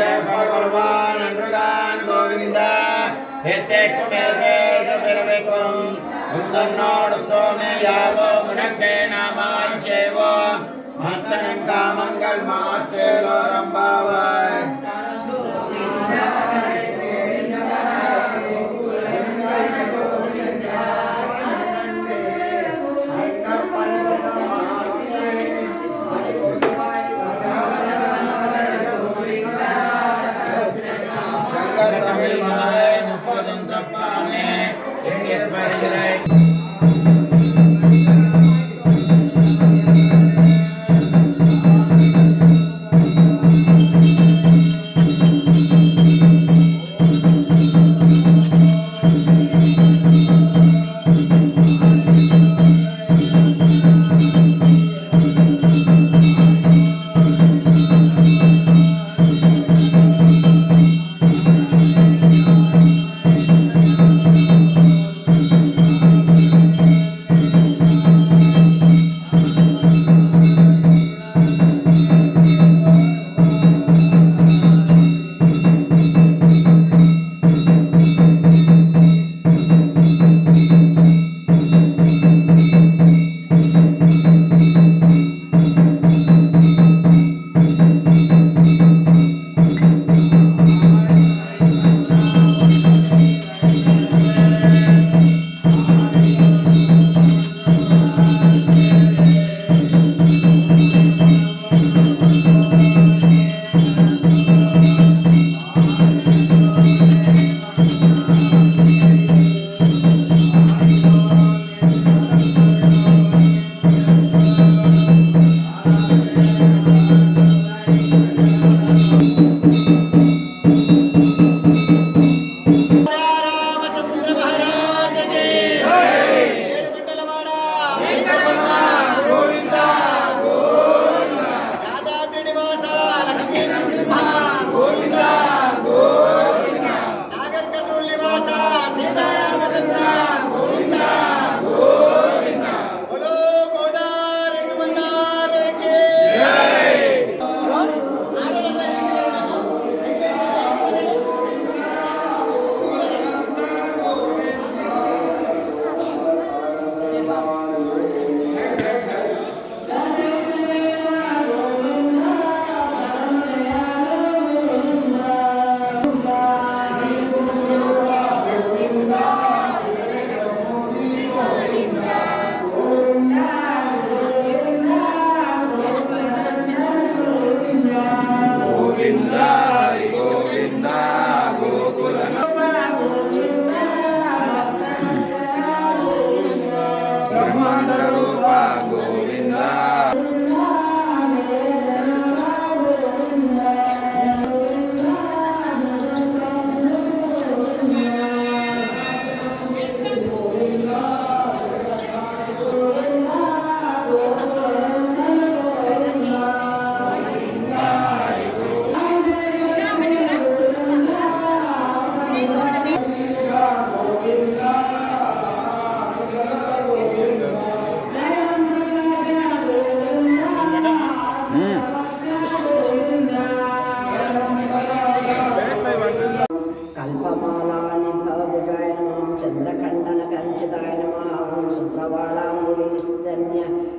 பகவான் அன்றுகான் கோவிந்தா. எத்தேக்கும் பிறவைக்கும் உந்தன்னோடும் தோமே யாவோ உனக்கே Naaman Seva. மந்தனங்காமங்கள் மாத்தேலோ Rambha vai, vai, vai. Magoia.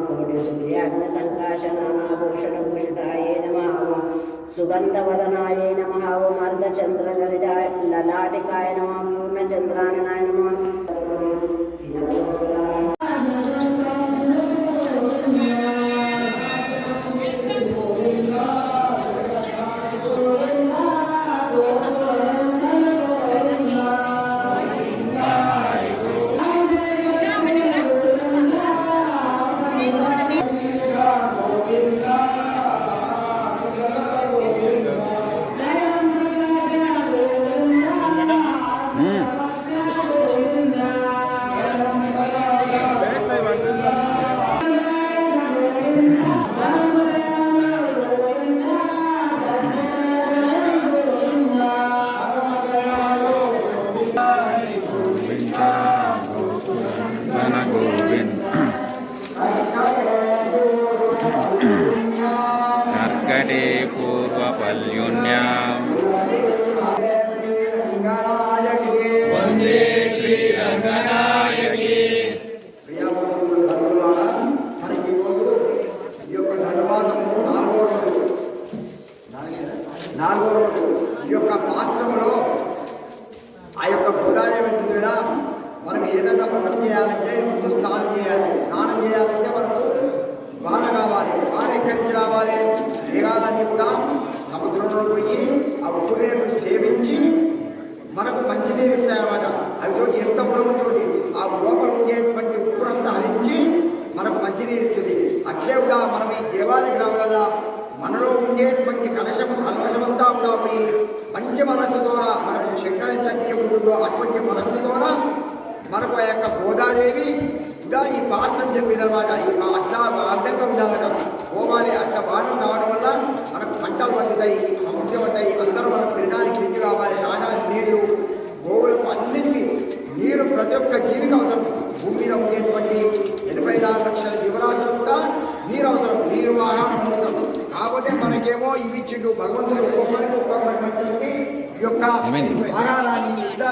കോടിസൂര്യാഗ്നസംഘാഷനാഭൂഷണഭൂഷിതായ നമഃ. സുഗന്ധവദനായ നമഃ. ഓം അർദ്ധചന്ദ്രലലാടികായ നമഃ. പൂർണചന്ദ്രാനായ നമഃ. పూర్వపల్యున్యాం వందే శ్రీరంగనాయకి ఈ యొక్క నాలుగో రోజు ఈ యొక్క మాసంలో ఆ యొక్క గోదావరి ఉంటుంది కదా మనం ఏదైనా వ్రతం చేయాలంటే ముందు స్నానం చేయాలి స్నానం చేయాలంటే మనకు వాన కావాలి వాన ఎక్కడి నుంచి రావాలి మేఘాలన్నీ కూడా మంచినీరు ఇస్తాయన్నమాట అవి ఎంత గుణముతోటి ఆ లోపల ఉండేటువంటి ఉప్పురంతా హరించి మనకు మంచినీరు ఇస్తుంది. అట్లే కూడా మనం ఈ దేవాలయం రావాల మనలో ఉండేటువంటి కలశము కలవశమంతా కూడా పోయి మంచి మనస్సు ద్వారా మనకు శక్తి ఎంత అటువంటి మనస్సు ద్వారా మనకు ఆ యొక్క గోదాదేవి ఇంకా ఈ పాత్రం చెప్పేదన్నమాట. ఈ అట్లా అర్థంగా ఉండాలట పోవాలి. అట్లా బాణం రావడం వల్ల మనకు పంటలు పండుతాయి సమృద్ధి అవుతాయి అందరూ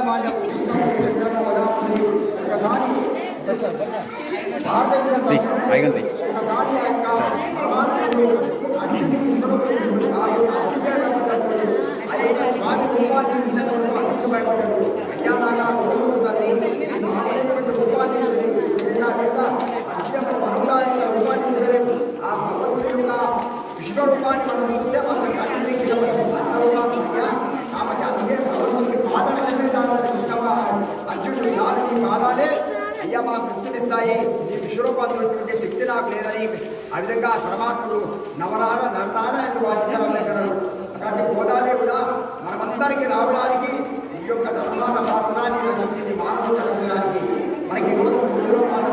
ఆ యొక్క స్వామి రూపాన్ని మనకు అధికారం కాబట్టి మనమందరికీ రావడానికి ఈ యొక్క ధర్మాన శాస్త్రాన్ని రచించింది మానవ మనకి ఈరోజు ముందులో మనం